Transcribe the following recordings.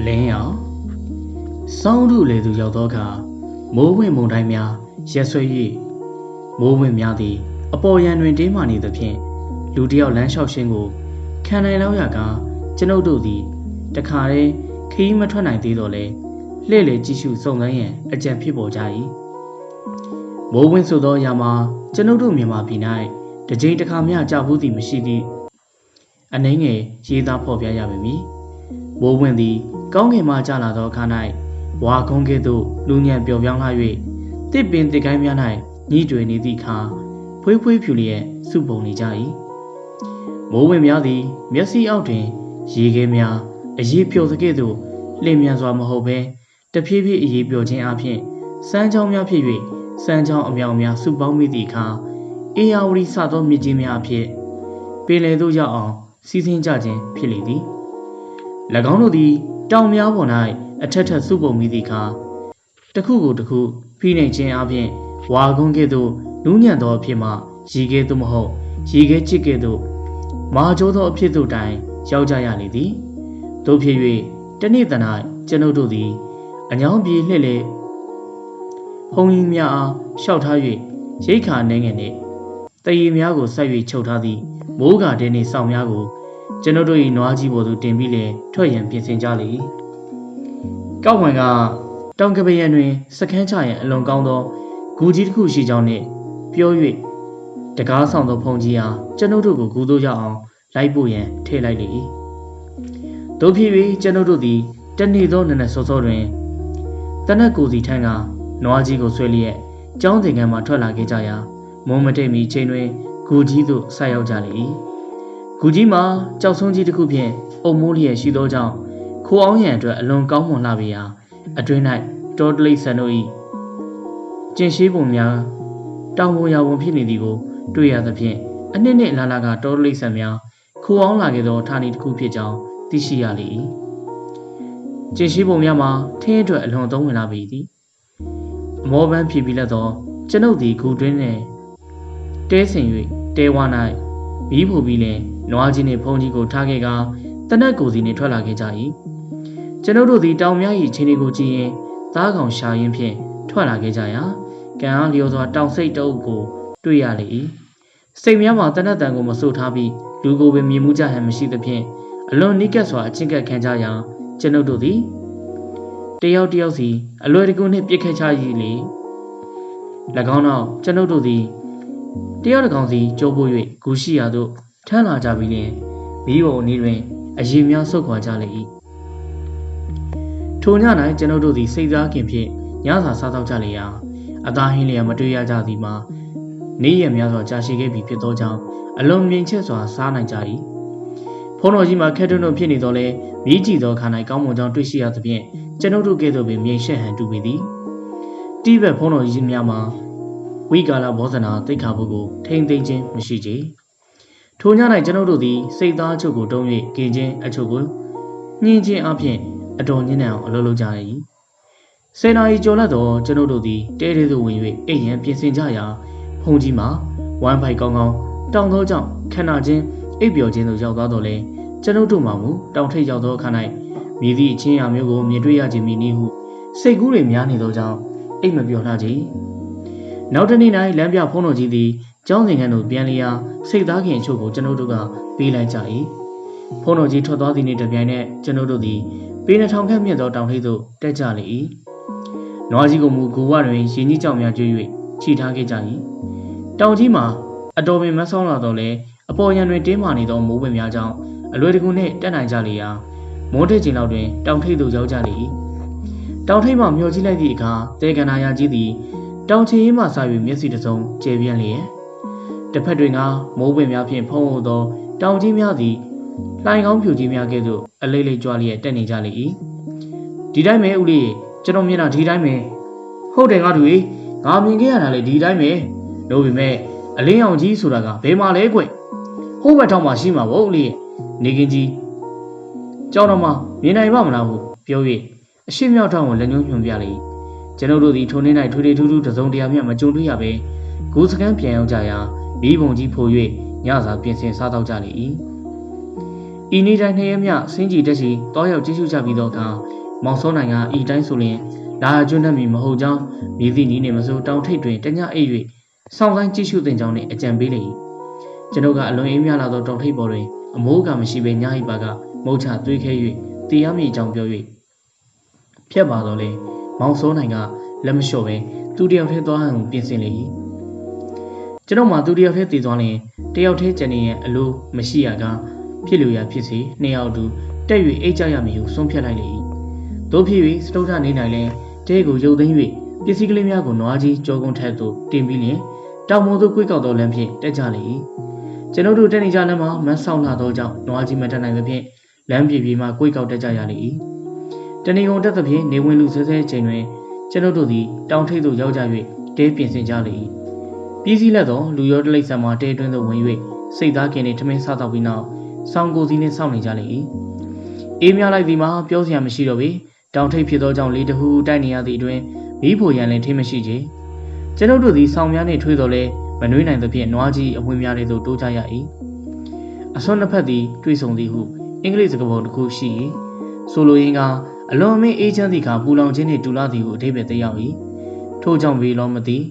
အလင်းရောင်စောင်းတို့လေသူရောက်သောအခါမိုးဝင်မုန်တိုင်းများရက်ဆွဲ၍မိုးဝင်များသည် အပေါ်ယံတွင်တင်းမာနေသဖြင့်လူတစ်ယောက်လမ်းလျှောက်ရှင်းကိုခံနိုင်လောက်ရကကျွန်ုပ်တို့သည်တခါတည်းခီးမထွက်နိုင်သေးတော့လဲလှည့်လေကြည့်ရှုစုံစမ်းရန်အကြံဖြစ်ပေါ်ကြ၏မိုးဝင်ဆိုသောအရာမှာကျွန်ုပ်တို့မြန်မာပြည်၌တစ်ကြိမ်တစ်ခါမျှကြောက်ဘူးသည်မရှိသည့်အနှင်းငယ်ရေးသားဖော်ပြရပါမည် မိုးဝင်သည်ကောင်းကင်မှကျလာသောအခါ၌ဝါကုန်းကဲ့သို့လူညံပျော်ပြောင်းလာ၍တစ်ပင်တစ်ကိုင်းများ၌ညှိတွင်နေသည့်အခါဖွေးဖွေးဖြူလျက်စုပုံနေကြ၏မိုးဝင်များသည်မျက်စိအောက်တွင် ရေခဲများအရေးပျော်သကဲ့သို့လျင်မြန်စွာမဟုတ်ဘဲတဖြည်းဖြည်းအရေးပျော်ခြင်းအပြင်စမ်းချောင်းများဖြစ်၍စမ်းချောင်းအမြောင်များစုပေါင်းမိသည့်အခါအေယာဝတီစသောမြစ်ကြီးများအဖြစ်ပင်လယ်သို့ရောက်အောင်စီးဆင်းကြခြင်းဖြစ်လေသည်၎ င်းတို့သည် တောင်များပေါ်၌အထက်ထက်စုပုံမိသည့်အခါတစ်ခုကိုတစ်ခုဖိနှိပ်ခြင်းအပြင်ဝါကုန်းကဲ့သို့နူးညံ့သောအဖြစ်မှရေခဲသို့မဟုတ်ရေခဲချစ်ကဲ့သို့မာကျိုးသောအဖြစ်သို့တိုင်ရောက်ကြရလေသည်တို့ဖြစ်၍တနေ့တ၌ကျွန်ုပ်တို့သည်အညောင်းပြေလှည့်လေဖုံကြီးများအားရှောက်ထား၍ရိတ်ခါနှင်းငယ်နှင့်တရီများကိုဆက်၍ချုပ်ထားသည့်မိုးကာတင်းနှင့်စောင်းများကို ကျွန်ုပ်တို့၏နွားကြီးပေါ်သို့တင်ပြီးလေထွက်ရန်ပြင်ဆင်ကြလေကောက်ဝံကတောင်ကပယံတွင်စခန်းချရန်အလွန်ကောင်းသောဂူကြီးတစ်ခုရှိကြောင်းနှင့်ပြော၍တကားဆောင်သောဖုန်ကြီးအားကျွန်ုပ်တို့ကိုဂူသို့ရောက်အောင်လိုက်ပို့ရန်ထည့်လိုက်လေတို့ဖြစ်၍ကျွန်ုပ်တို့သည်တနေ့သောနနက်စောစောတွင်တနက်ကိုစီထန်းကနွားကြီးကိုဆွဲလျက်ကျောင်းသင်ခန်းမှထွက်လာခဲ့ကြရာမုံမတိတ်မီချိန်တွင်ဂူကြီးသို့ဆက်ရောက်ကြလေ၏ ဂူကြီးမှာကြောက်ဆုံးကြီးတစ်ခုဖြင့်အုံမိုးလျက်ရှိသောကြောင့်ခိုးအောင်ရန်အတွက်အလွန်ကောင်းမွန်လာပေရာအတွင်း၌တောတလိပ်ဆန်တို့၏ကျင်ရှိပုံများတောင်ပေါ်ရာဝန်ဖြစ်နေသည်ကိုတွေ့ရသဖြင့်အနှစ်နှစ်လာလာကတောတလိပ်ဆန်များခိုးအောင်လာခဲ့သောဌာနီတစ်ခုဖြစ်ကြောင်းသိရှိရလေ၏ကျင်ရှိပုံများမှာထင်းအတွက်အလွန်သုံးဝင်လာပေသည်အမောပန်းဖြည်ပြီးလက်သောကျွန်ုပ်သည်ဂူတွင်းနှင့်တဲဆင်၍တဲဝါ၌ မီးဖို့ပြီးလင်နွားကြီးနှင့်ဖုန်ကြီးကိုထားခဲ့ကာတနက်ကိုစီနှင့်ထွက်လာခဲ့ကြ၏ကျွန်ုပ်တို့သည်တောင်များ၏ချင်းတွေကိုကြည့်ရင်သားကောင်ရှာရင်းဖြင့်ထွက်လာခဲ့ကြရာကံအားလျော်စွာတောင်စိတ်တအုပ်ကို တွေ့ရလေ၏စိတ်များမှာတနက်တန်ကိုမဆို့ထားပြီးလူကိုပင်မြင်မှုကြဟန်မရှိသဖြင့်အလွန်နိကက်စွာအချင်းကပ်ခံကြရာကျွန်ုပ်တို့သည်တယောက်တယောက်စီအလွယ်တကူနှင့်ပြစ်ခတ်ချရည်လေ၎င်းနောက်ကျွန်ုပ်တို့သည် တယောက်တစ်ကောင်စီကြိုးပို့၍ဂူရှိရာသို့ထမ်းလာကြပြီးလျှင်မိဘုံအနည်းတွင်အရေးများဆုတ်ခွာကြလေ၏ထိုည၌ကျွန်ုပ်တို့သည်စိတ်သားခင်ဖြင့်ညစာစားတော့ကြလေရာအသားဟင်းလျက်မတွေ့ရကြသည်မှာနေ့ရက်များစွာကြာရှည်ခဲ့ပြီဖြစ်သောကြောင့်အလွန်မြင့်ချက်စွာစားနိုင်ကြ၏ဖုန်းတော်ကြီးမှာခက်တွန်းတွန်းဖြစ်နေတော့လဲမြည်ကြည့်သောခါ၌ကောင်းမွန်ကြောင်းတွေ့ရှိရသဖြင့်ကျွန်ုပ်တို့ကဲ့သို့ပင်မြိန်ရှက်ဟန်တူပေသည်တိဘက်ဖုန်းတော်ကြီးများမှာ ဝိကာလဘောဇနာတိတ်ခါဖို့ကိုထိမ့်သိမ့်ခြင်းမရှိကြထိုည၌ကျွန်ုပ်တို့သည်စိတ်သားအချုပ်ကိုတုံး၍กินခြင်းအချုပ်ကိုညှင်းခြင်းအပြင်အတော်ညင်းနေအောင်အလုပ်လုပ်ကြ၏စေနာကြီးကြော်လတ်သောကျွန်ုပ်တို့သည်တဲတဲသို့ဝင်၍အိမ်ရန်ပြင်ဆင်ကြရာဖုန်ကြီးမှာဝမ်းဖိုက်ကောင်းကောင်းတောင်းသောကြောင့်ခန္ဓာချင်းအိပ်ပျော်ခြင်းသို့ရောက်သွားတော့လဲကျွန်ုပ်တို့မှမူတောင်ထိပ်ရောက်သောအခါ၌မြည်သည့်အချင်းအရာမျိုးကိုမြင်တွေ့ရခြင်းမည်နည်းဟုစိတ်ကူးတွေများနေသောကြောင့်အိပ်မပျော်လှကြ။ နောက်တနေ့၌လမ်းပြဖုံးတော်ကြီးသည်ကျောင်းစဉ်ခန်းသို့ပြန်လျာစိတ်သားခင်အချို့ကိုကျွန်ုပ်တို့ကပေးလိုက်ကြ၏။ဖုံးတော်ကြီးထွက်သွားသည့်နေ့တပြိုင်နက်ကျွန်ုပ်တို့သည်ပေးနှထောင်ခန့်မြင့်သောတောင်ထိပ်သို့တက်ကြလေ၏။နွားကြီးကိုမူဂူဝတွင်ရင်ကြီးကြောင်များကျွေး၍ခြိထားခဲ့ကြ၏။တောင်ကြီးမှာအတော်ပင်မဆောင်းလာတော့လဲအပေါ်ရန်တွင်တင်းမာနေသောမိုးပင်များကြောင့်အလွယ်တကူနှင့်တက်နိုင်ကြလေရာမိုးထက်ချိန်လောက်တွင်တောင်ထိပ်သို့ရောက်ကြလေ၏တောင်ထိပ်မှမျောကြည့်လိုက်သည့်အခါတဲကန္နာယာကြီးသည် တောင်ချေရင်မှစ၍မျက်စိတစ်စုံကျဲပြန့်လျက်တစ်ဖက်တွင်ကမိုးပင်များဖြင့်ဖုံးဟုတ်သောတောင်ကြီးများသည်လှိုင်ကောင်းဖြူကြီးများကဲ့သို့အလေးလေးကြွားလျက်တက်နေကြလေ၏ဒီတိုင်းပဲဦးလေးကျွန်တော်မြင်တာဒီတိုင်းပဲဟုတ်တယ်ငါတို့ငါမြင်ခဲ့ရတာလေဒီတိုင်းပဲလို့ပေမဲ့အလင်းအောင်ကြီးဆိုတာကဘယ်မှာလဲကွဟိုးဘက်ထောက်မှာရှိမှာဗောဦးလေးနေကင်းကြီးကြောက်တော့မှမြင်နိုင်ပါမလားဟုပြော၍အရှိမြောက်ထောင်ကိုလက်ညှိုးညွှန်ပြလေ ကျွန်ုပ်တို့သည်ထိုနေ့၌ထွေထွေထူးထူးတစုံတရာမျှမကြုံတွေ့ရပဲဂူစကန်ပြန်ရောက်ကြရာမိဘုံကြီးဖို၍ညစာပြင်ဆင်စားတော့ကြလေ၏ဤနေ့တိုင်းနှစ်ရက်မြစင်းကြီးတက်စီတောရောက်ကြည့်ရှုကြပြီးတော့အခါမောင်စောနိုင်ကဤတိုင်းဆိုရင်လာကျွန်းတတ်မီမဟုတ်ကြောင်းမြည်သည့်နီးနေမစိုးတောင်ထိပ်တွင်တညအိပ်၍စောင့်ဆိုင်ကြည့်ရှုတင်ကြောင်းနှင့်အကြံပေးလေ၏ကျွန်ုပ်ကအလွန်အေးမြလာသောတောင်ထိပ်ပေါ်တွင်အမိုးကမရှိဘဲညဟိပါကမုတ်ချသွေးခဲ၍တရားမည်အကြောင်းပြော၍ဖြတ်ပါတော့လေ မောင်စောနိုင်ကလက်မလျှော့ပဲသူတယောက်ထဲသွားဟန်ကိုပြင်ဆင်လေ၏ကျွန်တော်မှသူတယောက်ထဲတည်သွားရင်တယောက်ထဲကျန်နေရဲ့အလိုမရှိရကဖြစ်လို့ရဖြစ်စီနှစ်ယောက်တူတက်၍အိတ်ကြရမည်ဟုဆုံးဖြတ်လိုက်လေ၏တို့ဖြစ်၍စတုထနေနိုင်လဲတဲကိုရုပ်သိမ်း၍ပစ္စည်းကလေးများကိုနွားကြီးကြောကုန်းထက်သို့တင်ပြီးလျင်တောင်ပေါ်သို့ကွေးကောက်သောလမ်းဖြင့်တက်ကြလေ၏ကျွန်ုပ်တို့တက်နေကြလမ်းမှာမတ်ဆောင်လာသောကြောင့်နွားကြီးမတက်နိုင်သဖြင့်လမ်းပြေပြေမှကွေးကောက်တက်ကြရလေ၏ တဏီကုံတက်သဖြင့်နေဝင်လူဆဲဆဲချိန်တွင်ကျွန်ုပ်တို့သည်တောင်ထိပ်သို့ရောက်ကြ၍တဲပြင်ဆင်ကြလေ၏ပြည်စည်းလက်သောလူရောတလိပ်ဆံမှာတဲတွင်းသို့ဝင်၍စိတ်သားကင်နှင့်ထမင်းစားတော့ပြီးနောက်ဆောင်းကိုစီးနှင့်စောင့်နေကြလေ၏အေးမြလိုက်သည်မှာပြောစရာမရှိတော့ပေတောင်ထိပ်ဖြစ်သောကြောင့်လေတဟူတိုက်နေရသည့်အတွင်းမိဖို့ရန်လည်းထင်းမရှိချေကျွန်ုပ်တို့သည်ဆောင်းများနှင့်ထွေးတော်လဲမနှွေးနိုင်သဖြင့်နွားကြီးအမွှေးများတွေသို့တိုးကြရ၏အစွန်းနှစ်ဖက်သည်တွေ့ဆုံသည်ဟုအင်္ဂလိပ်စကားပုံတစ်ခုရှိ၏ဆိုလိုရင်းက အလွန်အမင်းအေးချမ်းသည့်အခါပူလောင်ခြင်းနှင့်တူလာသည်ဟုအဓိပ္ပာယ်သက်ရောက်၏ထို့ကြောင့်ဝေလောမသည်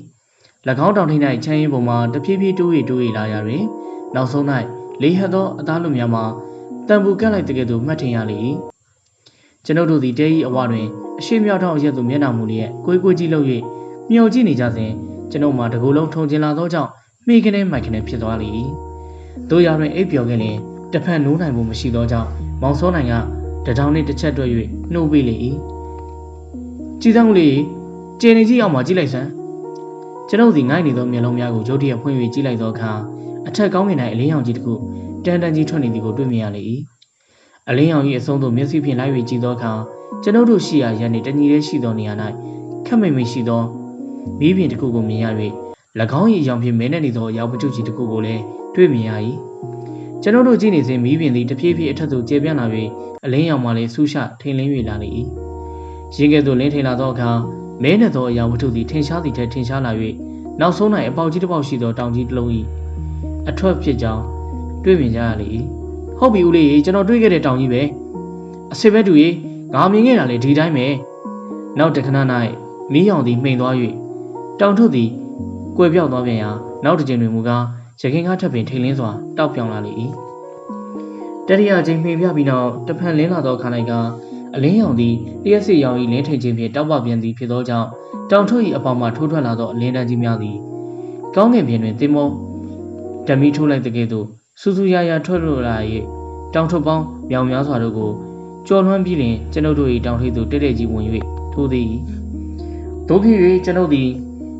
၎င်းတောင်ထိပ်၌ချမ်းရင်ပုံမှာတဖြည်းဖြည်းတိုး၍တိုး၍လာရတွင်နောက်ဆုံး၌လေးဟပ်သောအသားလူများမှာတံပူကက်လိုက်တဲ့ကဲ့သို့မှတ်ထင်ရလေ၏ကျွန်ုပ်တို့သည်တဲဤအဝတွင်အရှိမြောက်ထောင်ရက်သို့မျက်နှာမူလျက်ကိုယ်ကိုယ်ကြည့်လို့၍မျောကြည့်နေကြစဉ်ကျွန်ုပ်မှာတကူလုံးထုံကျင်လာသောကြောင့်မိကနေမိုက်ကနေဖြစ်သွားလေ၏တို့ရတွင်အိပ်ပျော်ခဲ့လျင်တစ်ဖက်နိုးနိုင်မှုမရှိသောကြောင့်မောင်စောနိုင်က တထောင်နှင့်တစ်ချက်တွဲ၍နှိုးပေးလေ၏ကြည်စမ်းလေးကျင်းနေကြည့်အောင်မကြည့်လိုက်စမ်းကျွန်ုပ်စီငိုက်နေသောမျက်လုံးများကိုရုတ်တရက်ဖွင့်၍ကြည့်လိုက်သောအခါအထက်ကောင်းကင်၌အလင်းရောင်ကြီးတစ်ခုတန်တန်ကြီးထွက်နေသည်ကိုတွေ့မြင်ရလေ၏အလင်းရောင်ကြီးအဆုံးသို့မျက်စိဖြင့်လိုက်၍ကြည့်သောအခါကျွန်ုပ်တို့ရှိရာရန်နေတညီလေးရှိသောနေရာ၌ခက်မိတ်မိတ်ရှိသောမီးပြင်တစ်ခုကိုမြင်ရ၍၎င်း၏အယောင်ဖြင့်မဲနေနေသောရောက်ပကျုကြီးတစ်ခုကိုလည်းတွေ့မြင်ရ၏ ကျွန်ုပ်တို့ကြည့်နေစဉ်မီးပြင်သည်တဖြည်းဖြည်းအထက်သို့ကျေပြန့်လာ၍အလင်းရောင်မှလည်းဆူးရှထိန်လင်း၍လာလေ၏ရင်ကဲ့သို့လင်းထိန်လာသောအခါမဲနေသောအရာဝတ္ထုသည်ထင်ရှားသည်ထက်ထင်ရှားလာ၍နောက်ဆုံး၌အပေါက်ကြီးတစ်ပေါက်ရှိသောတောင်ကြီးတစ်လုံး၏အထွက်ဖြစ်ကြောင်းတွေ့မြင်ကြရလေ၏ဟုတ်ပြီဦးလေးကျွန်တော်တွေ့ခဲ့တဲ့တောင်ကြီးပဲအစစ်ဘက်တူကြီးငါမြင်ခဲ့တာလေဒီတိုင်းပဲနောက်တခဏ၌မီးရောင်သည်မှိန်သွား၍တောင်ထုသည်ကွယ်ပြောက်သွားပြန်ရာနောက်တစ်ချိန်တွင်မူကား ရခင်ကားထပ်ပင်ထိန်လင်းစွာတောက်ပြောင်လာလေ၏တတိယချိန်မှိန်ပြပြီးနောက်တဖန်လင်းလာသောခါ၌ကအလင်းရောင်သည်တရက်စီရောင်၏လင်းထိန်ခြင်းဖြင့်တောက်ပပြန်သည်ဖြစ်သောကြောင့်တောင်ထု၏အပေါင်မှထိုးထွက်လာသောအလင်းတန်းကြီးများသည်ကောင်းကင်ပြင်တွင်တင်မောဓမီထိုးလိုက်တဲ့ကဲ့သို့စူးစူးရရထွက်လို့လာ၍တောင်ထုပေါင်းမြောင်များစွာတို့ကိုကြော်လွှမ်းပြီးလင်ကျွန်ုပ်တို့၏တောင်ထိပ်သို့တက်တဲ့ကြီးဝင်၍ထိုးသည်တို့ဖြစ်၍ကျွန်ုပ်သည်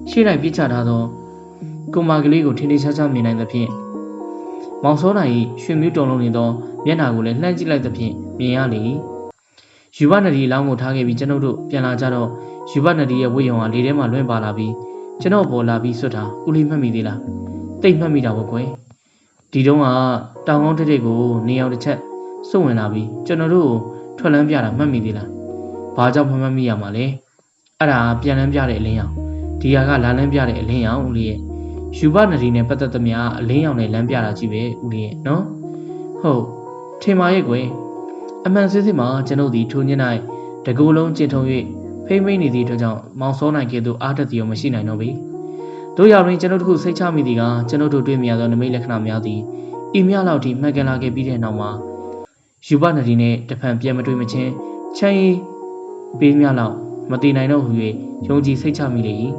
ရှေ့၌ပြစ်ချထားသော ကုမာကလေးကိုထင်းထင်းရှားရှားမြင်နိုင်သဖြင့်မောင်စောနိုင်၏ရွှေမြူးတုံလုံးနေသောမျက်နှာကိုလည်းလှမ်းကြည့်လိုက်သဖြင့်မြင်ရလေ၏ယူဘနဒီလောင်းကိုထားခဲ့ပြီးကျွန်ုပ်တို့ပြန်လာကြတော့ယူဘနဒီရဲ့ဝိယုံဟာလေထဲမှာလွင့်ပါလာပြီးကျွန်တော်ပေါ်လာပြီးဆွတ်တာဦးလေးမှတ်မိသေးလားတိတ်မှတ်မိတာပေါ့ကွယ်ဒီတုန်းကတောင်ကောင်းတက်တဲ့ကိုနေအောင်တစ်ချက်စွန့်ဝင်လာပြီးကျွန်တော်တို့ထွက်လန်းပြတာမှတ်မိသေးလားဘာကြောင့်မမှတ်မိရမှာလဲအဲ့ဒါပြန်လန်းပြတဲ့အလင်းရောင်ဒီဟာကလာလန်းပြတဲ့အလင်းရောင်ဦးလေးရဲ့ ယူဘနဒီနဲ့ပတ်သက်သမျှအလင်းရောင်နဲ့လမ်းပြတာကြီးပဲဦးလေးရဲ့နော်ဟုတ်ထင်ပါရဲ့ကွယ်အမှန်စစ်စစ်မှာကျွန်ုပ်ဒီထိုည၌တကူလုံးကျင်ထုံ၍ဖိမ့်မိတ်နေသည့်အတွက်ကြောင့်မောင်စောနိုင်ကဲ့သို့အားတက်သည်ရောမရှိနိုင်တော့ပေတို့ရောက်ရင်ကျွန်ုပ်တို့ခုစိတ်ချမိသည်ကကျွန်ုပ်တို့တွေ့မြင်ရသောနမိတ်လက္ခဏာများသည်ဤမြလောက်ထိမှတ်ကန်လာခဲ့ပြီးတဲ့နောက်မှာယူပနဒီနဲ့တဖန်ပြန်မတွေ့မချင်းချမ်းရီပေးမြလောက်မတည်နိုင်တော့ဟူ၍ယုံကြည်စိတ်ချမိလေ၏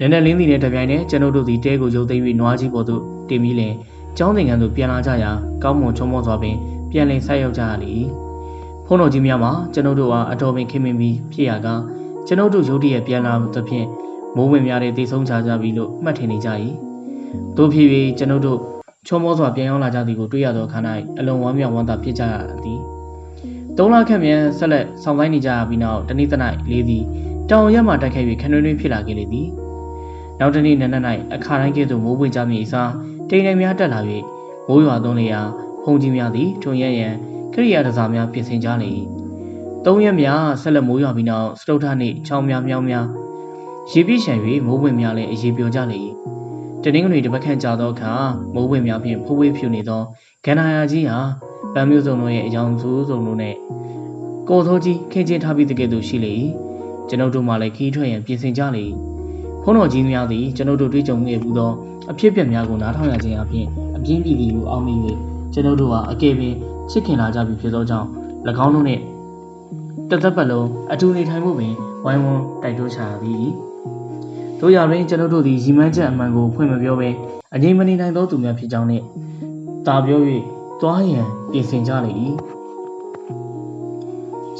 နည်းနည်းလင်းသည်နဲ့တပြိုင်နက်ကျွန်ုပ်တို့သည်တဲကိုရုပ်သိမ်းပြီးနွားကြီးပေါ်သို့တင်ပြီးလင်ကျောင်းသင်္ကန်းသို့ပြန်လာကြရာကောင်းမွန်ချုံမောစွာပင်ပြန်လည်ဆက်ရောက်ကြရလေ၏ဖုန်းတော်ကြီးများမှာကျွန်ုပ်တို့ဟာအတော်ပင်ခင်မင်ပြီးဖြစ်ရကကျွန်ုပ်တို့ရုတ်တရက်ပြန်လာသဖြင့်မိုးဝင်များတဲ့တည်ဆုံးချကြပြီလို့မှတ်ထင်နေကြ၏တို့ဖြစ်၍ကျွန်ုပ်တို့ချုံမောစွာပြန်ရောက်လာကြသည်ကိုတွေ့ရသောအခါ၌အလွန်ဝမ်းမြောက်ဝမ်းသာဖြစ်ကြရသည်သုံးလခန့်မြန်ဆက်လက်ဆောင်ဆိုင်နေကြပြီးနောက်တနေ့တနေ့လေးသည်တောင်ရက်မှတိုက်ခိုက်၍ခဏတွင်ဖြစ်လာခဲ့လေသည် နောက်တနေ့နနက်၌အခါတိုင်းကဲ့သို့မိုးပွင့်ကြမည်အစားတိမ်နေများတက်လာ၍မိုးရွာသွန်းလေရာဖုန်ကြီးများသည်ထုံရရန်ကရိယာတစားများပြင်ဆင်ကြလေ၏သုံးရက်များဆက်လက်မိုးရွာပြီးနောက်စတုထနှင့်ချောင်းများမြောင်းများရေပြည့်ရှံ၍မိုးဝင်များလည်းအရေးပြောကြလေ၏တနင်္ဂနွေတစ်ပတ်ခန့်ကြာသောအခါမိုးဝင်များဖြင့်ဖိုးဝေးဖြူနေသောကန္နာယာကြီးဟာဗန်မျိုးစုံတို့ရဲ့အယောင်ဆိုးစုံတို့နဲ့ကိုသောကြီးခင်းချင်းထားပြီးတကယ်သူရှိလေ၏ကျွန်ုပ်တို့မှလည်းခီးထွက်ရန်ပြင်ဆင်ကြလေ၏ ဖုန်းတော်ကြီးများသည်ကျွန်ုပ်တို့တွေ့ကြုံခဲ့ဘူးသောအဖြစ်အပျက်များကိုနားထောင်ရခြင်းအပြင်အပြင်းပြည်ပြည်ကိုအောက်မေ့၍ကျွန်ုပ်တို့ဟာအကယ်ပင်ချစ်ခင်လာကြပြီဖြစ်သောကြောင့်၎င်းတို့နှင့်တစ်သက်ပတ်လုံးအတူနေထိုင်မှုပင်ဝိုင်းဝန်းတိုက်တွန်းချရသည်တို့ရရင်ကျွန်ုပ်တို့သည်ရီမန်းချက်အမှန်ကိုဖွင့်မပြောဘဲအငြိမ်မနေနိုင်သောသူများဖြစ်ကြောင်းနှင့်တာပြော၍သွားရန်ပြင်ဆင်ကြလေ၏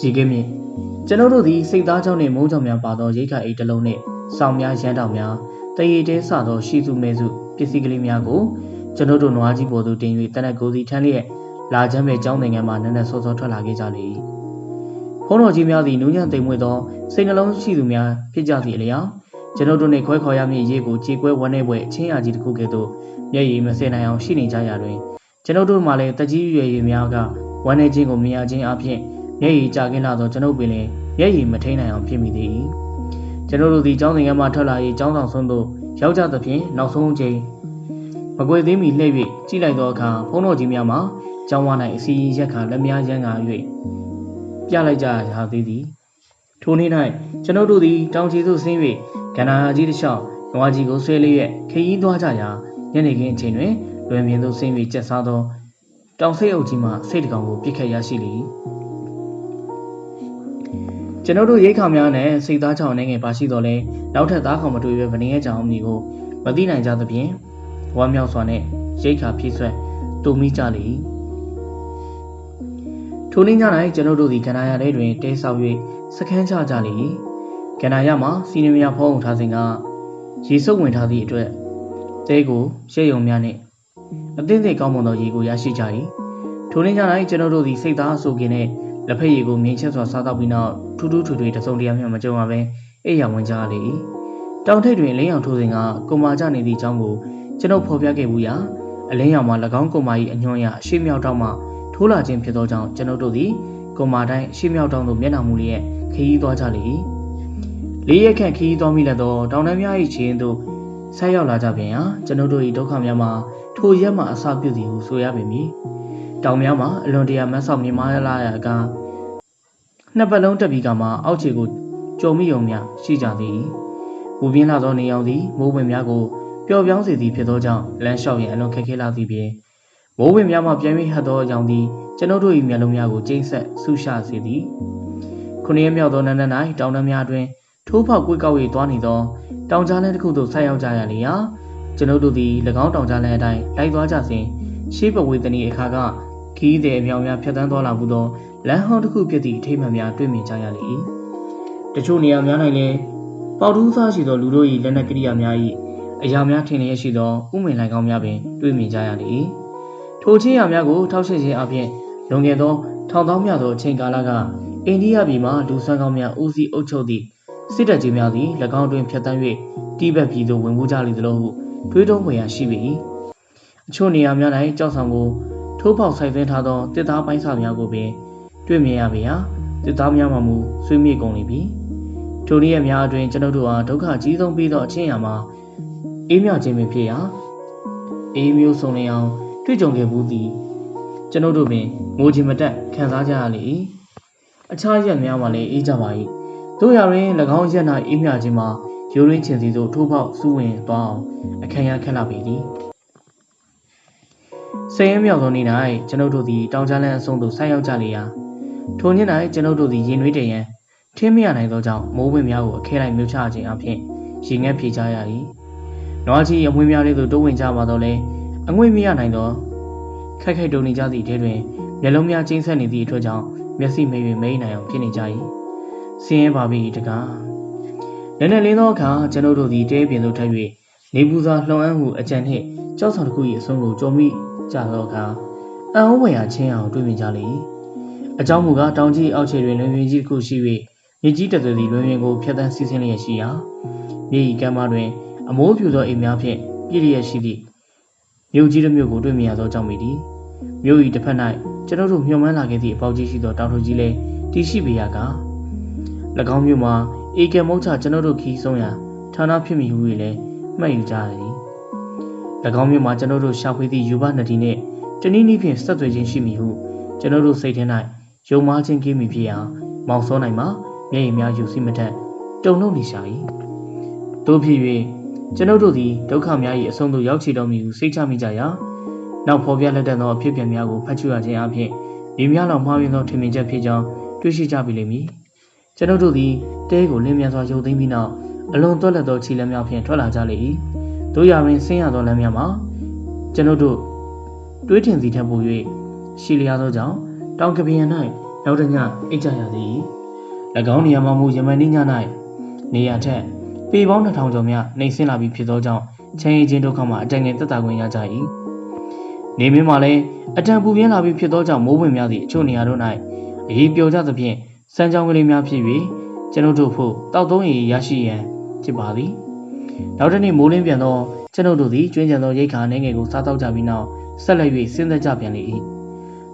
ရေကဲမြင့်ကျွန်ုပ်တို့သည်စိတ်သားကြောင့်နှင့်မုန်းကြောင့်များပါသောရိတ်ခါအိတ်တစ်လုံးနှင့် စောင်းများရမ်းတောင်များတရေတဲဆသောရှိစုမဲစုပစ္စည်းကလေးများကိုကျွန်ုပ်တို့နွားကြီးပေါ်သို့တင်၍တနက်ကိုစီထမ်းလျက်လာချမ်းပဲကျောင်းနိုင်ငံမှနက်နက်စောစောထွက်လာခဲ့ကြလေ၏ဖုန်းတော်ကြီးများသည်နူးညံ့သိမ်မွေ့သောစိတ်နှလုံးရှိသူများဖြစ်ကြသည့်အလျောက်ကျွန်ုပ်တို့နှင့်ခွဲခေါ်ရမည့်ရေးကိုကြေကွဲဝန်းနေပွဲအချင်းအကြီးတစ်ခုကဲ့သို့မျက်ရည်မစင်နိုင်အောင်ရှိနေကြရတွင်ကျွန်ုပ်တို့မှလည်းတကြီးရွယ်ရွယ်များကဝမ်းနေခြင်းကိုမြင်ရခြင်းအပြင်မျက်ရည်ကျကင်းလာသောကျွန်ုပ်ပင်လည်းမျက်ရည်မထိန်နိုင်အောင်ဖြစ်မိသေး၏ ကျွန်ုပ်တို့သည်ကျောင်းနိုင်ငံမှထွက်လာ၍ကျောင်းဆောင်ဆုံးသို့ရောက်ကြသဖြင့်နောက်ဆုံးအချိန်မကွေသေးမီလှည့်၍ကြည့်လိုက်သောအခါဖုန်းတော်ကြီးများမှာကျောင်းဝါ၌အစီရင်ရက်ခါလက်များရမ်းကာ၍ပြလိုက်ကြရသေးသည်ထိုနေ့၌ကျွန်ုပ်တို့သည်တောင်ချီသို့ဆင်း၍ကန္နာကြီးတစ်လျှောက်နွားကြီးကိုဆွဲလျက်ခရီးသွားကြရာညနေခင်းအချိန်တွင်လွယ်မြင်သို့ဆင်း၍ကျက်စားသောတောင်ဆိတ်အုပ်ကြီးမှစိတ်တကောင်ကိုပြစ်ခတ်ရရှိလေ၏ ကျွန်ုပ်တို့ရိတ်ခါများနဲ့စိတ်သားချောင်းနေငယ်ပါရှိတော်လဲနောက်ထပ်သားကောင်မတွေ့ပဲဗနေရကြောင်အမည်ကိုမသိနိုင်ကြသဖြင့်ဝမ်းမြောက်စွာနဲ့ရိတ်ခါဖြည့်ဆွဲတူမိကြလေ၏ထိုနေ့ည၌ကျွန်ုပ်တို့သည်ကန္နာရထဲတွင်တဲဆောက်၍စခန်းချကြလေ၏ကန္နာရမှာစီနီမယာဖုံးထားစဉ်ကရေစုပ်ဝင်ထားသည့်အတွက်တဲကိုရှဲယုံများနှင့်အသင်းသိကောင်းမွန်သောရေကိုရရှိကြ၏ထိုနေ့ည၌ကျွန်ုပ်တို့သည်စိတ်သားအဆိုကင်းနဲ့ လက်ဖက်ရည်ကိုမြင်းချက်စွာစားတော့ပြီးနောက်ထူးထူးထွေထွေတစုံတရာမျှမကြုံရဘဲအိပ်ရဝင်ကြလေ၏တောင်ထိပ်တွင်အလင်းရောင်ထိုးစဉ်ကကိုမာကြနေသည့်အကြောင်းကိုကျွန်ုပ်ဖော်ပြခဲ့ဘူးရာအလင်းရောင်မှာ၎င်းကိုမာ၏အညွှန်းရရှေ့မြောက်တောက်မှထိုးလာခြင်းဖြစ်သောကြောင့်ကျွန်ုပ်တို့သည်ကိုမာတိုင်းရှေ့မြောက်တောင်သို့မျက်နှာမူလျက်ခရီးသွားကြလေ၏လေးရက်ခန့်ခရီးသွားမိလက်သောတောင်တန်းများ၏ချင်းသို့ဆက်ရောက်လာကြပြန်ရာကျွန်ုပ်တို့၏ဒုက္ခများမှာထိုရက်မှအစပြုသည်ဟုဆိုရပေမည် တောင်များမှာအလွန်တရာမတ်ဆောက်မြင်မာလာရကနှစ်ပတ်လုံးတက်ပြီးကမှအောက်ခြေကိုကြုံမိုံများရှိကြသည်။ပူပြင်းလာသောနေရောင်သည်မိုးဝင်များကိုပျော်ပြောင်းစေသည်ဖြစ်သောကြောင့်လမ်းလျှောက်ရန်အလွန်ခက်ခဲလာသည်ဖြင့်မိုးဝင်များမှပြန်ပြီးဟတ်သောအကြောင်းသည်ကျွန်ုပ်တို့၏မျက်လုံးများကိုကျိမ့်ဆက်ဆူရှစေသည်။ခုနှစ်ရက်မြောက်သောနန်းနန်း၌တောင်တန်းများတွင်ထိုးဖောက်ကွေ့ကောက်၍သွားနေသောတောင်ကြားလန်းတစ်ခုသို့ဆက်ရောက်ကြရလေရာကျွန်ုပ်တို့သည်၎င်းတောင်ကြားလန်းအတိုင်းလိုက်သွားကြစဉ်ရှေးပဝေသနီအခါက ခီးသည်အမြောင်များဖြတ်တန်းသွားလာမှုသောလမ်းဟောင်းတစ်ခုဖြစ်သည့်အထိမ်းအမှန်များတွေ့မြင်ကြရလေ၏တချို့နေရာများ၌လည်းပေါတူးစားရှိသောလူတို့၏လက်နက်ကရိယာများ၏အရာများထင်လျက်ရှိသောဥမင်လိုင်ကောင်းများပင်တွေ့မြင်ကြရလေ၏ထိုချင်းရာများကိုထောက်ရှင်းခြင်းအပြင်လွန်ခဲ့သောထောင်သောမြသောအချိန်ကာလကအိန္ဒိယပြည်မှလူဆန်းကောင်းများဦးစီးအုပ်ချုပ်သည့်စစ်တပ်ကြီးများသည်၎င်းတွင်ဖျက်ဆီး၍တိဘက်ပြည်သို့ဝင်မှုကြလေသလိုဟုတွေးတောဖွယ်ရာရှိပေ၏အချို့နေရာများ၌ကြောက်ဆောင်ကို ထိုးပေါက်ဆိုင်သွင်းထားသောတစ်သားပိုင်းစာများကိုပင်တွေ့မြင်ရပေရာတစ်သားများမှမူဆွေးမြေ့ကုန်နေပြီထိုနည်းရများအတွင်ကျွန်ုပ်တို့ဟာဒုက္ခကြီးဆုံးပြီးသောအချင်းရာမှာအေးမြခြင်းပင်ဖြစ်ရာအေးမျိုးစုံလင်အောင်တွေ့ကြုံခဲ့ဘူးသည်ကျွန်ုပ်တို့ပင်ငိုချင်မတက်ခံစားကြရလေ၏အခြားရက်များမှလည်းအေးကြပါ၏တို့ရရင်၎င်းရက်၌အေးမြခြင်းမှာရိုးရင်းချင်စီသို့ထိုးပေါက်စူးဝင်သွားအောင်အခမ်းအနားခက်လာပေသည် ဆယ်ရက်မြောက်သောနေ့၌ကျွန်ုပ်တို့သည်တောင်ကြားလန်းအဆုံးသို့ဆိုက်ရောက်ကြလေရာထိုည၌ကျွန်ုပ်တို့သည်ရင်နွေးတရန်ထင်းမရနိုင်သောကြောင့်မိုးဝင်းများကိုအခဲလိုက်မြုပ်ချခြင်းအပြင်ရင်ငက်ဖြေကြရ၏နွားကြီးအမွေများလေးသို့တိုးဝင်ကြပါတော့လဲအငွေ့မရနိုင်သောခိုက်ခိုက်တုန်နေကြသည့်ထဲတွင်မျက်လုံးများကျဉ်းဆက်နေသည့်အတွက်ကြောင့်မျက်စိမိ၍မိန်နိုင်အောင်ဖြစ်နေကြ၏စင်းရဲပါပြီတကားနည်းနည်းလင်းသောအခါကျွန်ုပ်တို့သည်တဲပြင်သို့ထပ်၍နေပူစာလှောင်အံ့ဟုအကြံနှင့်ကြောက်ဆောင်တစ်ခု၏အဆုံးကိုကြုံမိ ကြသောအခါအံ့ဩဖွယ်ရာချင်းအောင်တွေ့မြင်ကြလေ၏အကြောင်းမူကားတောင်ကြီးအောက်ခြေတွင်လွင်ပြင်ကြီးတစ်ခုရှိ၍မြေကြီးတသွေသည်လွင်ပြင်ကိုဖျက်ဆီးစီးဆင်းလျက်ရှိရာမြေ၏ကမ်းမတွင်အမိုးပြူသောအိမ်များဖြင့်ပြည့်လျက်ရှိသည့်မြို့ကြီးတစ်မြို့ကိုတွေ့မြင်ရသောကြောင့်မိသည်မြို့၏တစ်ဖက်၌ကျွန်ုပ်တို့မျှော်မှန်းလာခဲ့သည့်အပေါက်ကြီးရှိသောတောင်ထုကြီးလည်းတည်ရှိပေရာက၎င်းမြို့မှာအေကယ်မုတ်ချကျွန်ုပ်တို့ခီးဆုံးရာဌာနဖြစ်မိဟု၍လည်းမှတ်ယူကြသည်၎ င်းမြို့မှာကျွန်ုပ်တို့ရှာဖွေသည့်ယူဘနဒီနှင့်တနည်းနည်းဖြင့်ဆက်သွယ်ခြင်းရှိမည်ဟုကျွန်ုပ်တို့စိတ်ထဲ၌ယုံမှားခြင်းကင်းမိဖြစ်ရာမောင်စောနိုင်မှာမျက်ရည်များယူစီမထက်တုံ့နှုတ်နေရှာ၏တို့ဖြစ်၍ကျွန်ုပ်တို့သည်ဒုက္ခများ၏အဆုံးသို့ရောက်ချီတော်မူဟုစိတ်ချမိကြရာနောက်ဖော်ပြလက်တတ်သောအဖြစ်အပျက်များကိုဖတ်ရှုရခြင်းအပြင်ဒီများလောက်မှားယွင်းသောထင်မြင်ချက်ဖြစ်ကြောင်းတွေ့ရှိကြပြီလိမ့်မည်ကျွန်ုပ်တို့သည်တဲကိုလင်းမြန်စွာရုပ်သိမ်းပြီးနောက်အလွန်တွက်လက်သောခြေလက်များဖြင့်ထွက်လာကြလေ၏ တို့ရပင်ဆင်းရသောလမ်းများမှာကျွန်ုပ်တို့တွေးထင်စီထက်ပို၍ရှည်လျားသောကြောင့်တောင်ကပင်၌နောက်တစ်ညအိတ်ကြရသည်၎င်းနေရာမှာမူယမန်နေ့ည၌နေရာထက်ပေပေါင်း2000ကျော်များနှိမ့်ဆင်းလာပြီးဖြစ်သောကြောင့်ချမ်းရည်ချင်းဒုက္ခမှာအတန်ငယ်တက်တာခွင့်ရကြ၏နေမင်းမှာလည်းအတန်ပူပြင်းလာပြီးဖြစ်သောကြောင့်မိုးဝင်များသည့်အချို့နေရာတို့၌အရေးပျော်ကြသဖြင့်စမ်းကြောင်းကလေးများဖြစ်၍ကျွန်ုပ်တို့ဖို့တောက်သုံးရည်ရရှိရန်ဖြစ်ပါသည် နောက်တစ်နေ့မိုးလင်းပြန်သောကျွန်ုပ်တို့သည်ကျွင်းကျန်သောရိတ်ခါနေငယ်ကိုစားတော့ကြပြီးနောက်ဆက်လက်၍စဉ်းသက်ကြပြန်လေ၏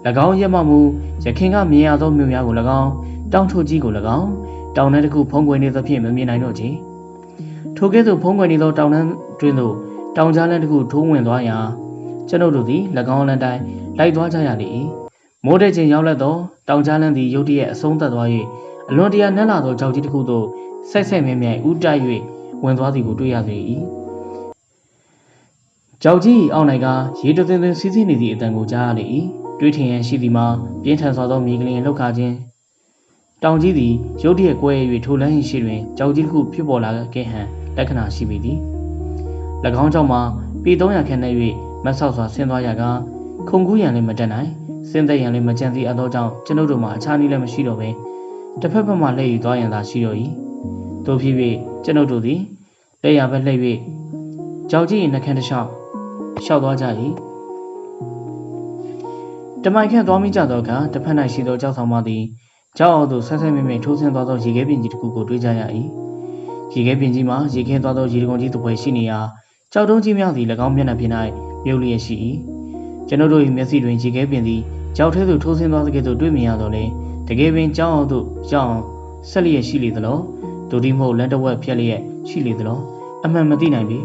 ၎င်းရက်မှမူရခင်ကမြင်ရသောမြို့များကို၎င်းတောင်ထုတ်ကြီးကို၎င်းတောင်ထဲတစ်ခုဖုံးကွယ်နေသဖြင့်မမြင်နိုင်တော့ချေထိုကဲ့သို့ဖုံးကွယ်နေသောတောင်တန်းတွင်သို့တောင်ကြားလန်းတစ်ခုထိုးဝင်သွားရာကျွန်ုပ်တို့သည်၎င်းလန်းတိုင်းလိုက်သွားကြရလေ၏မိုးတဲ့ချိန်ရောက်လက်သောတောင်ကြားလန်းသည်ရုတ်တရက်အဆုံးသတ်သွား၍အလွန်တရာနှက်လာသောကြောက်ကြီးတစ်ခုသို့ဆက်ဆက်မြဲမြဲဥတိုက်၍ ဝင်သွားသည်ကိုတွေ့ရသေး၏ကြောက်ကြီးအောက်၌ကရေတသွင်းသွင်းစီးစီးနေသည့်အတန်ကိုကြားရလေ၏တွေးထင်ရန်ရှိသည်မှာပြင်းထန်စွာသောမြေကလေးလှုပ်ခါခြင်းတောင်ကြီးသည်ရုတ်တရက်ကွဲ၍ထိုလမ်းရှိတွင်ကြောက်ကြီးတစ်ခုဖြစ်ပေါ်လာခဲ့ဟန်လက္ခဏာရှိမိသည်၎င်းကြောင့်မှာပေ300ခန့်နဲ့၍မဆောက်စွာဆင်းသွားရကခုန်ကူးရန်လည်းမတက်နိုင်ဆင်းသက်ရန်လည်းမကြံစည်အပ်သောကြောင့်ကျွန်ုပ်တို့မှာအခြားနည်းလည်းမရှိတော့ဘဲတစ်ဖက်ဖက်မှလှည့်ယူသွားရန်သာရှိတော့၏ တို့ဖြစ်၍ကျွန်ုပ်တို့သည်လက်ရဘက်လှည့်၍ကြောက်ကြီးနှခမ်းတစ်လျှောက်လျှောက်သွားကြ၏တမိုင်ခန့်သွားမိကြသောအခါတစ်ဖက်၌ရှိသောကြောက်ဆောင်မသည်ကြောက်အောင်သို့ဆက်ဆက်မိမိထိုးဆင်းသွားသောရေခဲပြင်ကြီးတစ်ခုကိုတွေ့ကြရ၏ရေခဲပြင်ကြီးမှာရေခဲသွားသောရေတကုံကြီးတစ်ပွဲရှိနေရာကြောက်တုံးကြီးများသည်၎င်းမျက်နှာပြင်၌မြုပ်လျက်ရှိ၏ကျွန်ုပ်တို့၏မျက်စိတွင်ရေခဲပြင်သည်ကြောက်ထဲသို့ထိုးဆင်းသွားတဲ့ကဲ့သို့တွေ့မြင်ရတော့လေတကယ်ပင်ကြောက်အောင်သို့ရောက်အောင်ဆက်လျက်ရှိလေသလား ဒိုဒီမဟုတ်လန်တဝက်ဖြက်လျက်ရှိလေသလားအမှန်မသိနိုင်ပြီ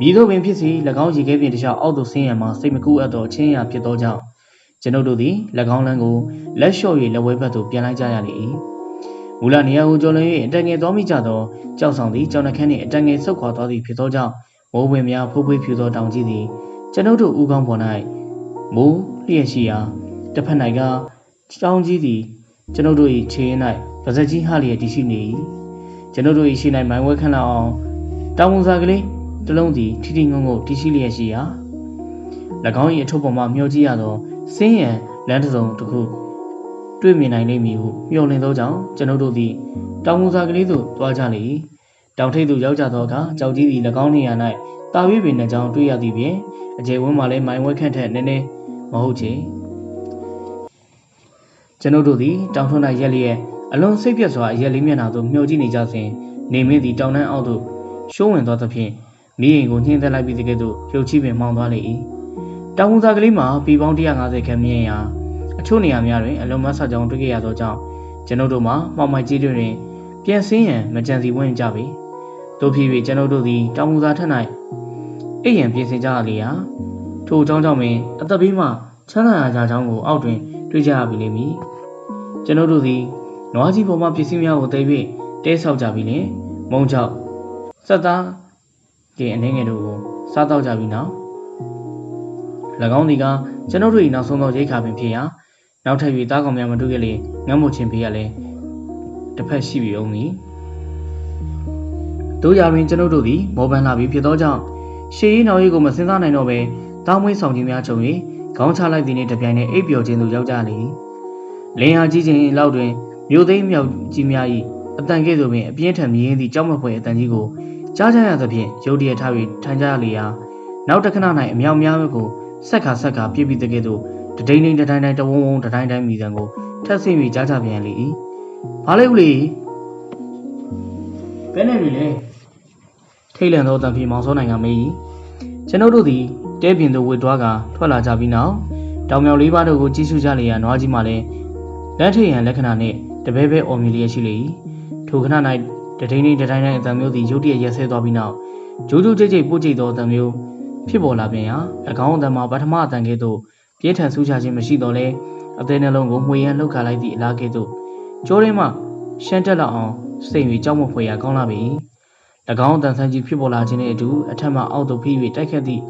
မြည်တို့ပင်ဖြစ်စီ၎င်းရေခဲပြင်တစ်ခြားအောက်သို့ဆင်းရမှာစိတ်မကူအပ်သောအချင်းရာဖြစ်သောကြောင့်ကျွန်ုပ်တို့သည်၎င်းလန်းကိုလက်လျှော့၍လက်ဝဲဘက်သို့ပြန်လိုက်ကြရလေ၏မူလနေရာကိုကျော်လွန်၍အတန်ငယ်သွားမိကြသောကြောက်ဆောင်သည်ကြောင်နှခမ်းနှင့်အတန်ငယ်ဆုတ်ခွာသွားသည်ဖြစ်သောကြောင့်မိုးဝင်များဖိုးဖွေးဖြူသောတောင်ကြီးသည်ကျွန်ုပ်တို့ဦးကောင်းပေါ်၌မိုးလျက်ရှိရာတစ်ဖက်၌ကတောင်ကြီးသည်ကျွန်ုပ်တို့၏ခြေရင်း၌ပါဇက်ကြီးဟလျက်တည်ရှိနေ၏ ကျွန်ုပ်တို့၏ရှေ့၌မိုင်းဝဲခန့်လောက်အောင်တောင်ဝန်စာကလေးတစ်လုံးသည်ထိထိငုံငုံတည်ရှိလျက်ရှိရာ၎င်း၏အထုပ်ပေါ်မှမျောကြည့်ရသောစင်းရံလမ်းတစ်စုံတစ်ခုတွေ့မြင်နိုင်လိမ့်မည်ဟုမျှော်လင့်သောကြောင့်ကျွန်ုပ်တို့သည်တောင်မူစာကလေးသို့သွားကြလေ၏တောင်ထိပ်သို့ရောက်ကြသောအခါကြောက်ကြီးသည်၎င်းနေရာ၌တာဝိပင်နှကြောင်တွေ့ရသည်ဖြင့်အကျေဝန်းမှလည်းမိုင်ဝဲခန့်ထက်နည်းနည်းမဟုတ်ချေကျွန်ုပ်တို့သည်တောင်ထွန်း၌ရက်လျက် အလွန်စိတ်ပြတ်စွာအရက်လေးမျက်နှာသို့မျှော်ကြည့်နေကြစဉ်နေမင်းသည်တောင်တန်းအောက်သို့ရှိုးဝင်သွားသဖြင့်မိရင်ကိုညှင်းသက်လိုက်ပြီးတကယ်သို့ရုပ်ချီးပင်မှောင်သွားလေ၏တောင်ဝန်သားကလေးမှာပြည်ပေါင်း150ခန့်မြင့်ရာအချို့နေရာများတွင်အလွန်မဆကြောင်တွေ့ခဲ့ရသောကြောင့်ကျွန်ုပ်တို့မှာမှောင်မိုက်ကြီးတွင်ပြန်ဆင်းရန်မကြံစီဝင်ကြပေတို့ဖြစ်၍ကျွန်ုပ်တို့သည်တောင်ဝန်သားထက်၌အိပ်ရန်ပြင်ဆင်ကြရလေရာထိုအကြောင်းကြောင့်ပင်အသက်ဘေးမှချမ်းသာရာကြကြောင်းကိုအောက်တွင်တွေ့ကြရပြီလိမ့်မည်ကျွန်ုပ်တို့သည် နွားကြီးပေါ်မှပစ္စည်းများကိုတည်၍တဲဆောက်ကြပြီလင်မုံချောက်စက်သားကင်အနေငယ်တို့ကိုစားတော့ကြပြီနော်၎င်းသည်ကကျွန်ုပ်တို့၏နောက်ဆုံးသောရိတ်ခါပင်ဖြစ်ရာနောက်ထပ်၍တားကောင်များမတွေ့ခဲ့လေငမ်းမို့ချင်းဖေးရလဲတစ်ဖက်ရှိပြီအောင်မည်တို့ရာတွင်ကျွန်ုပ်တို့သည်မောပန်းလာပြီးဖြစ်သောကြောင့်ရှေးရီနောက်ရီကိုမစင်စားနိုင်တော့ဘဲတောင်းမွေးဆောင်ခြင်းများချုပ်၍ခေါင်းချလိုက်သည်နှင့်တပြိုင်နက်အိပ်ပျော်ခြင်းသို့ရောက်ကြလေလင်းဟာကြီးခြင်းလောက်တွင် မြို့သိမ်းမြောက်ကြီးများ၏အတန်ကဲ့သို့ပင်အပြင်းထန်မြင်းသည့်ကြောက်မဖွယ်အတန်ကြီးကိုကြားကြရသဖြင့်ရုတ်တရက်ထား၍ထိုင်ကြရလေရာနောက်တစ်ခဏ၌အမြောက်များကိုဆက်ခါဆက်ခါပြစ်ပြီးတကယ်တော့တဒိန်ဒိန်တတိုင်းတိုင်းတဝုံဝုံတတိုင်းတိုင်းမိတံကိုထက်ဆင့်ပြီးကြားကြပြန်လေ၏ဘာလဲဦးလေးဘယ်နဲ့ပြီလဲထိတ်လန့်သောတံဖြေမောင်စောနိုင်ကမေး၏ကျွန်ုပ်တို့သည်တဲပြင်သို့ဝေတွားကထွက်လာကြပြီးနောက်တောင်မြောင်လေးပါးတို့ကိုကြည့်ရှုကြလေရာနွားကြီးမှလည်းလက်ထိတ်ရန်လက္ခဏာနှင့် တပဲပဲအော်မြည်လျက်ရှိလေ၏ထိုခဏ၌တဒိန်ဒိန်တတိုင်းတိုင်းအတံမျိုးသည်ရုတ်တရက်ရက်ဆဲသွားပြီးနောက်ဂျိုးဂျိုးကြိတ်ကြိတ်ပို့ကြိတ်သောအတံမျိုးဖြစ်ပေါ်လာပြန်ရာ၎င်းအတန်မှာပထမအတန်ကဲ့သို့ပြင်းထန်ဆူချခြင်းမရှိတော့လဲအသေးနှလုံးကိုမှွေရန်လှုပ်ခါလိုက်သည့်အလားကဲ့သို့ကျိုးရင်းမှရှမ်းတက်လောက်အောင်စိတ်၍ကြောက်မဖွယ်ရာကောင်းလာပြီ၎င်းတန်ဆန်းကြီးဖြစ်ပေါ်လာခြင်းနှင့်အတူအထက်မှအောက်သို့ဖိ၍တိုက်ခတ်သည့်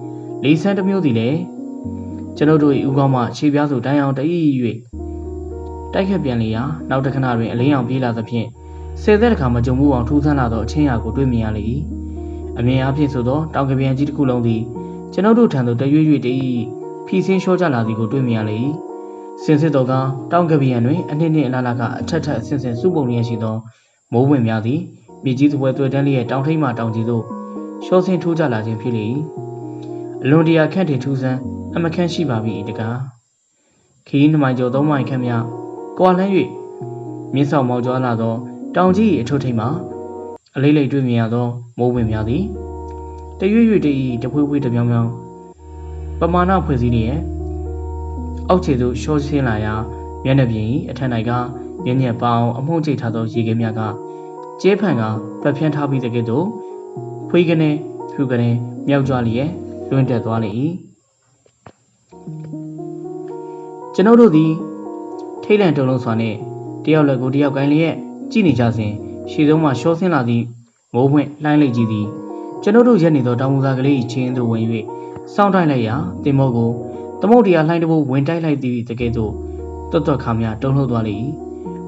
လေးဆန်းတစ်မျိုးသည်လည်းကျွန်ုပ်တို့၏ဥကောင်းမှခြေပြားစုတိုင်းအောင်တည်၍ တိုက်ခတ်ပြန်လေရာနောက်တစ်ခဏတွင်အလင်းရောင်ပြေးလာသဖြင့်ဆယ်သက်တစ်ခါမကြုံမှုအောင်ထူးဆန်းလာသောအချင်းရာကိုတွေ့မြင်ရလေ၏အမြင်အဖြစ်ဆိုသောတောင်ကပြန်ကြီးတစ်ခုလုံးသည်ကျွန်ုပ်တို့ထံသို့တရွေ့ရွေ့တည်ဖြီးစင်းလျှော့ကျလာသည်ကိုတွေ့မြင်ရလေ၏စင်စစ်တော်ကတောင်ကပြန်တွင်အနှစ်နှစ်အလားလားကအထက်ထက်ဆင်ဆင်စုပုံရရှိသောမိုးဝင်များသည်မြေကြီးသပွဲတွေ့တန်းလျက်တောင်ထိပ်မှတောင်ကြီးသို့လျှောဆင်းထိုးကြလာခြင်းဖြစ်လေ၏အလွန်တရာခန့်တင်ထူးဆန်းအမခန့်ရှိပါပြီတကားခီးနှမိုင်ကျော်သုံးမိုင်ခန့်မြ ကွာလန်း၍မြင်းဆောင်မောက်ကြွားလာသောတောင်ကြီး၏အထွတ်ထိပ်မှအလေးလေးတွေ့မြင်ရသောမိုးဝင်များသည်တရွေ့ရွေ့တည်တဖွေးဖွေးတမြောင်မြောင်ပမာဏဖွဲ့စည်းလျက်အောက်ခြေသို့ရှော့ဆင်းလာရာမျက်နှာပြင်၏အထက်၌ကမြင်းညက်ပေါင်းအမှုန့်ကျိတ်ထားသောရေခဲများကကျဲဖန်ကပတ်ဖြန်းထားပြီးတဲ့ကဲ့သို့ဖွေးကနေဖြူကနေမြောက်ကြွလျက်လွင့်တက်သွားလေ၏ကျွန်ုပ်တို့သည် ထိတ်လန့်တုန်လှုပ်စွာနှင့်တယောက်လက်ကိုတယောက်ကိုင်းလျက်ကြည့်နေကြစဉ်ရှေ့ဆုံးမှရှောဆင်းလာသည့်မိုးပွင့်လှိုင်းလိုက်ကြီးသည်ကျွန်ုပ်တို့ရက်နေသောတောင်မူစာကလေး၏ချင်းသို့ဝင်၍စောင့်တိုက်လိုက်ရာတင်မောကိုသမုတ်တရားလှိုင်းတစ်ပုတ်ဝင်တိုက်လိုက်သည်တကယ်သို့တွတ်တွတ်ခါများတုံ့လှုပ်သွားလေ၏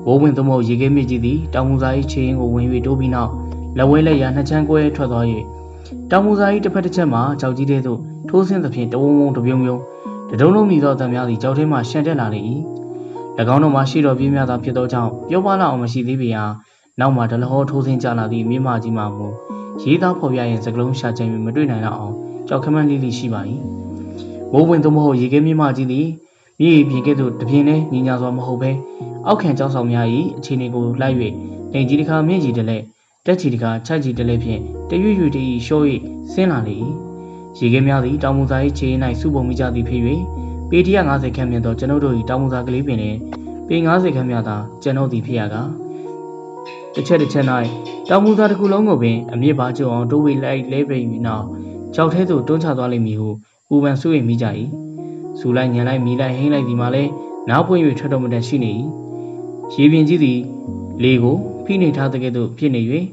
ဝိုးဝင်သမုတ်ရေခဲမြစ်ကြီးသည်တောင်မူစာ၏ချင်းကိုဝင်၍တိုးပြီးနောက်လက်ဝဲလက်ရာနှစ်ချမ်းကွဲထွက်သွား၍တောင်မူစာ၏တစ်ဖက်တစ်ချက်မှကြောက်ကြီးတဲ့သို့ထိုးဆင်းသဖြင့်တဝုံဝုံတပြုံပြုံတဒုံလုံးမိသောအသံများသည်ကြောက်ထဲမှရှန်တက်လာလေ၏၎ င်းတို့မှရှိတော်ပြင်းများသာဖြစ်သောကြောင့်ပြောပါလောက်အောင်မရှိသေးပေရာနောက်မှဒလဟောထိုးဆင်းကြလာသည့်မြင့်မကြီးမှမူရေးသားဖော်ပြရင်စကလုံးရှာခြင်းမတွေ့နိုင်တော့အောင်ကြောက်ခမန်းလေးလေးရှိပါ၏မိုးဝင်သို့မဟုတ်ရေခဲမြင့်မကြီးသည်မြေပြင်ကဲ့သို့တပြင်းနဲ့ညီညာစွာမဟုတ်ဘဲအောက်ခံကြောက်ဆောင်များ၏အခြေအနေကိုလိုက်၍နေကြီးတစ်ခါမြင့်ကြီးတလဲတက်ချီတစ်ခါခြိုက်ကြီးတလဲဖြင့်တရွရွတည်ရှော့၍ဆင်းလာလေ၏ရေခဲများသည်တောင်မူစာ၏ခြေ၌စုပုံမိကြသည်ဖြစ်၍ ပေ150ခန့်မြင့်သောကျွန်ုပ်တို့၏တောင်မူစာကလေးပင်နှင့်ပေ90ခန့်မြသာကျွန်ုပ်သည်ဖြစ်ရကားတစ်ချက်တစ်ချက်၌တောင်မူစာတစ်ခုလုံးကိုပင်အမြင့်ပါကျုံအောင်တိုးဝေလိုက်လဲပိန်ပြီးနောက်ကြောက်ထဲသို့တွန်းချသွားလိမ့်မည်ဟုပူပန်ဆွေးမိကြ၏စူလိုက်ညံလိုက်မိလိုက်ဟင်းလိုက်ဒီမှာလဲနောက်ပွင့်၍ထွက်တော်မူတဲ့ရှိနေ၏ရေပြင်ကြီးသည်လေကိုဖိနှိပ်ထားတဲ့ကဲ့သို့ဖြစ်နေ၍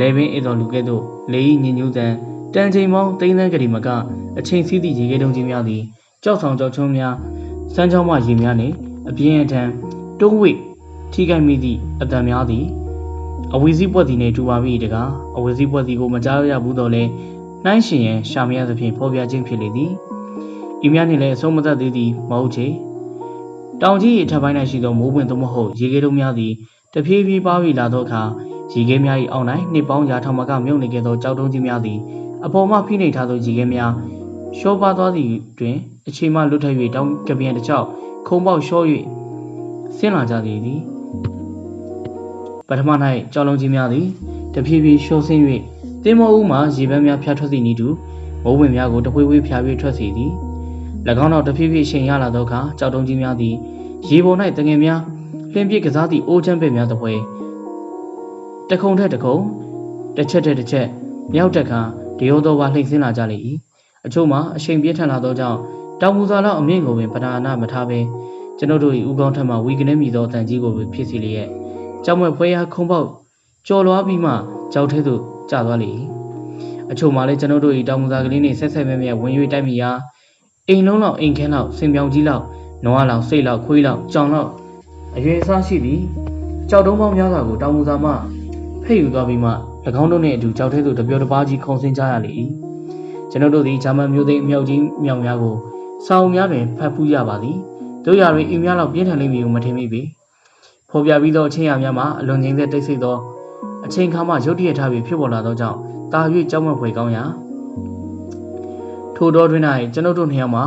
လေပင်အေတော်လူကဲ့သို့လေ၏ညင်ညူးတန်တန်ချိန်ပေါင်းသိန်းသန်းကလေးမကအချိန်စီးသည့်ရေခဲတုံးကြီးများသည် ကြောက်ဆောင်ကြောက်ချုံများစမ်းချောင်းမှရေများနှင့်အပြင်းအထန်တုံးဝိထိခိုက်မိသည့်အတံများသည်အဝီစီးပွက်သည်နှင့်တူပါပြီတကားအဝီစီးပွက်သည်ကိုမကြားရဘူးတော့လဲနှိုင်းရှင်ရန်ရှာမရသဖြင့်ဖော်ပြခြင်းဖြစ်လေသည်ဤများနှင့်လည်းအဆုံးမသက်သေးသည်မဟုတ်ချေတောင်ကြီး၏ထပ်ပိုင်း၌ရှိသောမိုးပွင့်သို့မဟုတ်ရေခဲတုံးများသည်တဖြည်းဖြည်းပါပြီးလာသောအခါရေခဲများ၏အောက်၌နှစ်ပေါင်းရာထောင်မကမြုပ်နေခဲ့သောကြောက်တုံးကြီးများသည်အပေါ်မှဖိနှိပ်ထားသောရေခဲများရှောပါသွားသည့်တွင် အချိန်မှလွတ်ထွက်၍တောင်ကပြန်တစ်ချောက်ခုံပေါက်လျှော့၍ဆင်းလာကြသည်သည်ပထမ၌ကြောက်လုံးကြီးများသည်တဖြည်းဖြည်းလျှော့ဆင်း၍တင်းမောဦးမှရေပန်းများဖျားထွက်သည့်နည်းတူမိုးဝင်များကိုတပွေးပွေးဖျား၍ထွက်စေသည်၎င်းတို့တဖြည်းဖြည်းရှင်ရလာသောအခါကြောက်တုံးကြီးများသည်ရေပေါ်၌တငယ်များလင်းပြစ်ကစားသည့်အိုးချမ်းပဲ့များတပွဲတခုံထက်တခုံတစ်ချက်ထက်တစ်ချက်မြောက်တက်ခါဒီရိုးသောပါလှိမ့်ဆင်းလာကြလေ၏အချို့မှာအချိန်ပြည့်ထန်လာသောကြောင့် တောင်မူစာလောက်အမြင့်ကိုပင်ပဓာနာမထားဘဲကျွန်ုပ်တို့၏ဥကောင်းထက်မှဝီကနေမိသောတန်ကြီးကိုဖြစ်စီလျက်ကြောက်မွဲဖွဲရခုံပေါက်ကြော်လွားပြီးမှကြောက်ထဲသို့ကျသွားလေ၏အချို့မှာလည်းကျွန်ုပ်တို့၏တောင်မူစာကလေးနှင့်ဆက်ဆက်မဲမဲဝင်၍တိုက်မိရာအိမ်လုံးလောက်အိမ်ခန်းလောက်စင်ပြောင်ကြီးလောက်နွားလောက်စိတ်လောက်ခွေးလောက်ကြောင်လောက်အရွယ်အစားရှိသည်ကြောက်တုံးပေါင်းများစွာကိုတောင်မူစာမှဖိတ်ယူသွားပြီးမှ၎င်းတို့နှင့်အတူကြောက်ထဲသို့တပြောတပါးကြီးခုန်ဆင်းကြရလေ၏ကျွန်ုပ်တို့သည်ဂျာမန်မျိုးသိန်းအမြောက်ကြီးမြောင်များကို စာအုပ်များတွင်ဖတ်ဖူးရပါသည်တို့ရတွင်အိမ်များလောက်ပြင်းထန်လိမ့်မည်ဟုမထင်မိပေဖော်ပြပြီးသောအချင်းအရာများမှာအလွန်ငြိမ်သက်တိတ်ဆိတ်သောအချိန်ခါမှရုတ်တရက်ထားပြီးဖြစ်ပေါ်လာသောကြောင့်တာ၍ကြောက်မက်ဖွယ်ကောင်းရာထိုတော်တွင်၌ကျွန်ုပ်တို့နှစ်ယောက်မှာ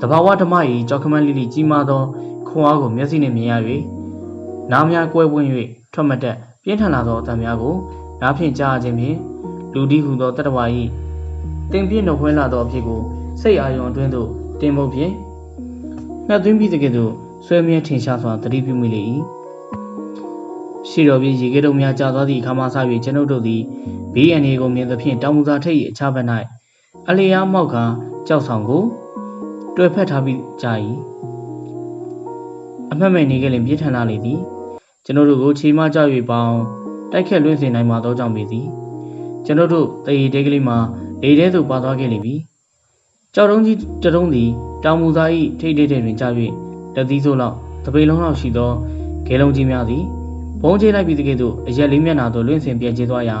တဘာဝဓမ္မ၏ကြောက်ခမန်းလေးလေးကြီးမားသောခွန်အားကိုမျက်စိနှင့်မြင်ရ၍နားများကွဲပွင့်၍ထွက်မတက်ပြင်းထန်လာသောအသံများကိုနားဖြင့်ကြားခြင်းဖြင့်လူဒီဟုသောတတ္တဝါ၏တင်ပြင်းနှုတ်ခွင်းလာသောအဖြစ်ကိုစိတ်အာရုံအတွင်းသို့ တင်ဖို့ဖြင့်ငှက်သွင်းပြီးတကယ်သို့ဆွဲမြဲထင်ရှားစွာသတိပြုမိလေ၏ရှိတော်ပြီးရေခဲတုံများကြာသွားသည့်အခါမှစ၍ကျွန်ုပ်တို့သည်ဘေးအန္တရာယ်ကိုမြင်သဖြင့်တောင်မူစာထိပ်၏အခြားဘက်၌အလျားမောက်ကကြောက်ဆောင်ကိုတွယ်ဖက်ထားပြီးကြ၏အမှတ်မဲ့နေကလေးပြင်းထန်လာလေသည်ကျွန်တော်တို့ကိုခြေမကြောက်၍ပေါင်းတိုက်ခက်လွင့်စေနိုင်မှာသောကြောင့်ပေသည်ကျွန်တော်တို့တရေတဲကလေးမှာလေထဲသို့ပါသွားခဲ့လိမ့်မည် ကြောက်တုံးကြီးတတုံးသည်တောင်မူသား၏ထိတ်ထိတ်တွင်ကြာ၍လက်သီးဆိုးလောက်တပိလုံးလောက်ရှိသောဂဲလုံးကြီးများသည်ဘုံကျလိုက်ပြီးတကယ်သို့အရက်လေးမျက်နှာသို့လွင့်စင်ပြဲကျသွားရာ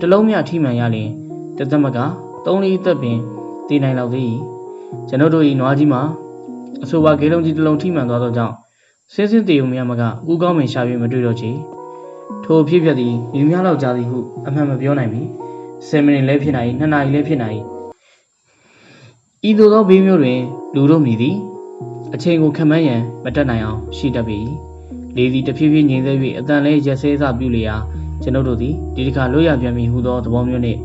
တလုံးမြထိမှန်ရလျင်တသမကသုံးလေးသက်ပင်တည်နိုင်လောက်သည်ကျွန်တော်တို့၏နွားကြီးမှာအဆိုပါဂဲလုံးကြီးတစ်လုံးထိမှန်သွားသောကြောင့်စင်းစင်းတေုံများမကဥကောင်းမင်ရှာ၍မတွေ့တော့ချေထိုအဖြစ်ပြက်သည်မြူများလောက်ကြာသည်ဟုအမှန်မပြောနိုင်ပြီ10မိနစ်လည်းဖြစ်နိုင်2နာရီလည်းဖြစ်နိုင် ဤသို့သောဘေးမျိုးတွင် လူတို့မြည်သည်အချိန်ကိုခံမှန်းရန်မတတ်နိုင်အောင်ရှိတတ်ပေ၏လေသည်တဖြည်းဖြည်းငြိမ်သက်၍အတန်လဲရက်စဲစပြုလျာကျွန်ုပ်တို့သည်ဒီတစ်ခါလွတ်ရပြန်ပြီဟုသောသဘောမျိုးနှင့်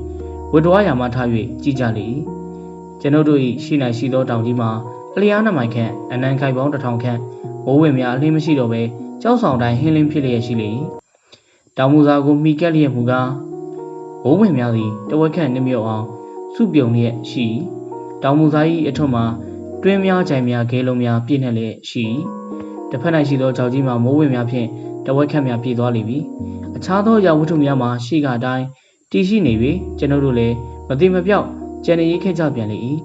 ဝတ္တဝါယာမှထား၍ကြည်ကြလေ၏ကျွန်ုပ်တို့၏ရှိနိုင်ရှိသောတောင်ကြီးမှာအလျားနှမိုင်ခန့်အနံခိုင်ပေါင်းတစ်ထောင်ခန့်မိုးဝင်များအလင်းမရှိတော့ဘဲကြောက်ဆောင်တိုင်းဟင်းလင်းဖြစ်လျက်ရှိလေ၏တောင်မူစာကိုမိကက်လျက်မူကားမိုးဝင်များသည်တဝက်ခန့်နှမြုပ်အောင်စုပြုံလျက်ရှိ၏ တောင်မူစာ၏အထွတ်မှာတွင်းများကြိုင်များဂဲလုံးများပြည့်နှက်လျက်ရှိ၏တစ်ဖက်၌ရှိသောကြောက်ကြီးမှာမိုးဝင်များဖြင့်တဝက်ခန့်များပြည့်သွားလိမ့်မည်အခြားသောရာဝတ္ထုများမှာရှိကအတိုင်းတည်ရှိနေ၍ကျွန်ုပ်တို့လည်းမတိမပြောက်ကြံနေရေးခဲ့ကြပြန်လေ၏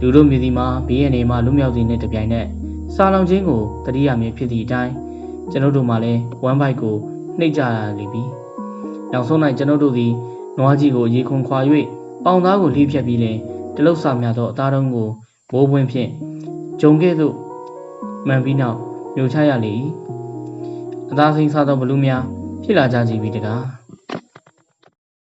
လူတို့မြည်သည်မှာဘေးရန်နေမှလွတ်မြောက်သည်နှင့်တပြိုင်နက်စာလောင်ခြင်းကိုတတိယမြင်ဖြစ်သည့်အတိုင်းကျွန်ုပ်တို့မှလည်းဝမ်းပိုက်ကိုနှိပ်ကြရလိမ့်မည်နောက်ဆုံး၌ကျွန်ုပ်တို့သည်နွားကြီးကိုရေခွန်ခွာ၍ပေါင်သားကိုလှိဖြတ်ပြီးလင် တလုတ်စာများသောအသားတုံးကိုဘိုးပွင့်ဖြင့်ဂျုံကဲ့သို့မှန်ပြီးနောက်မြို့ချရလေ၏အသားစိမ်းစားသောဘလူးများဖြစ်လာကြကြပြီတကား